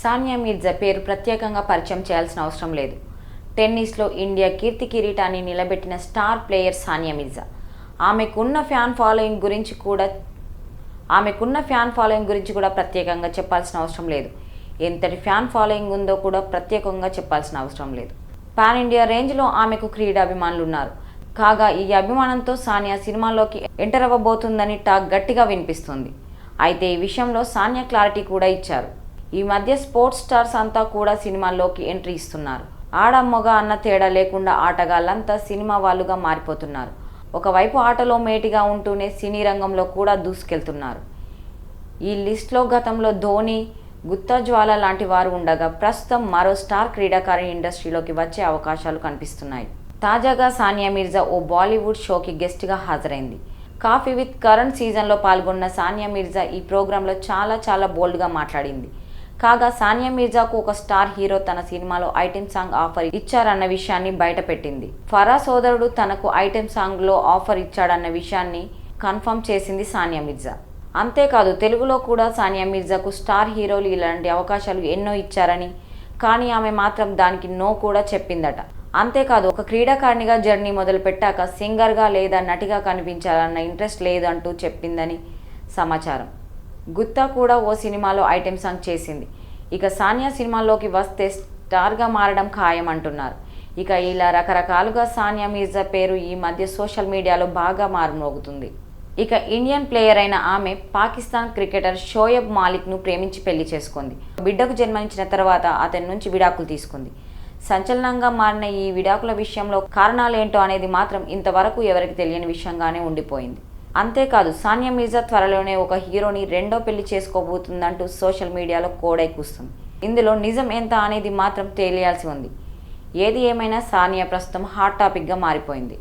సానియా మీర్జా పేరు ప్రత్యేకంగా పరిచయం చేయాల్సిన అవసరం లేదు. టెన్నిస్లో ఇండియా కీర్తి కిరీటాన్ని నిలబెట్టిన స్టార్ ప్లేయర్ సానియా మిర్జా. ఆమెకున్న ఫ్యాన్ ఫాలోయింగ్ గురించి కూడా ఆమెకున్న ఫ్యాన్ ఫాలోయింగ్ గురించి కూడా ప్రత్యేకంగా చెప్పాల్సిన అవసరం లేదు. ఎంతటి ఫ్యాన్ ఫాలోయింగ్ ఉందో కూడా ప్రత్యేకంగా చెప్పాల్సిన అవసరం లేదు. పాన్ ఇండియా రేంజ్లో ఆమెకు క్రీడాభిమానులు ఉన్నారు కాగా ఈ అభిమానంతో సానియా సినిమాలోకి ఎంటర్ అవ్వబోతుందని టాక్ గట్టిగా వినిపిస్తుంది. అయితే ఈ విషయంలో సానియా క్లారిటీ కూడా ఇచ్చారు. ఈ మధ్య స్పోర్ట్స్ స్టార్స్ అంతా కూడా సినిమాల్లోకి ఎంట్రీ ఇస్తున్నారు. ఆడ అన్న తేడా లేకుండా ఆటగాళ్ళంతా సినిమా వాళ్ళుగా మారిపోతున్నారు. ఒకవైపు ఆటలో మేటిగా ఉంటూనే సినీ రంగంలో కూడా దూసుకెళ్తున్నారు. ఈ లిస్ట్లో గతంలో ధోని గుత్తాజ్వాల లాంటి వారు ఉండగా ప్రస్తుతం మరో స్టార్ క్రీడాకారిణి ఇండస్ట్రీలోకి వచ్చే అవకాశాలు కనిపిస్తున్నాయి. తాజాగా సానియా మిర్జా ఓ బాలీవుడ్ షోకి గెస్ట్గా హాజరైంది. కాఫీ విత్ కరణ్ సీజన్లో పాల్గొన్న సానియా మిర్జా ఈ ప్రోగ్రాంలో చాలా చాలా బోల్డ్గా మాట్లాడింది. కాగా సానియా మిర్జాకు ఒక స్టార్ హీరో తన సినిమాలో ఐటెం సాంగ్ ఆఫర్ ఇచ్చారన్న విషయాన్ని బయటపెట్టింది. ఫరా సోదరుడు తనకు ఐటెం సాంగ్లో ఆఫర్ ఇచ్చాడన్న విషయాన్ని కన్ఫర్మ్ చేసింది సానియా మిర్జా. అంతేకాదు తెలుగులో కూడా సానియా మిర్జాకు స్టార్ హీరోలు ఇలాంటి అవకాశాలు ఎన్నో ఇచ్చారని కానీ ఆమె మాత్రం దానికి నో కూడా చెప్పిందట. అంతేకాదు ఒక క్రీడాకారిణిగా జర్నీ మొదలు పెట్టాక సింగర్గా లేదా నటిగా కనిపించాలన్న ఇంట్రెస్ట్ లేదంటూ చెప్పిందని సమాచారం. గుత్తా కూడా ఓ సినిమాలో ఐటెం సాంగ్ చేసింది. ఇక సానియా సినిమాల్లోకి వస్తే స్టార్గా మారడం ఖాయం అంటున్నారు ఇక ఇలా రకరకాలుగా సానియా మీర్జా పేరు ఈ మధ్య సోషల్ మీడియాలో బాగా మారుమోగుతుంది ఇక ఇండియన్ ప్లేయర్ అయిన ఆమె పాకిస్తాన్ క్రికెటర్ షోయబ్ మాలిక్ను ప్రేమించి పెళ్ళి చేసుకుంది. బిడ్డకు జన్మనిచ్చిన తర్వాత అతని నుంచి విడాకులు తీసుకుంది. సంచలనంగా మారిన ఈ విడాకుల విషయంలో కారణాలేంటో అనేది మాత్రం ఇంతవరకు ఎవరికి తెలియని విషయంగానే ఉండిపోయింది. అంతేకాదు సానియా మిర్జా త్వరలోనే ఒక హీరోని రెండో పెళ్ళి చేసుకోబోతుందంటూ సోషల్ మీడియాలో కోడై కూస్తుంది. ఇందులో నిజం ఎంత అనేది మాత్రం తేలియాల్సి ఉంది. ఏది ఏమైనా సానియా ప్రస్తుతం హాట్ టాపిక్గా మారిపోయింది.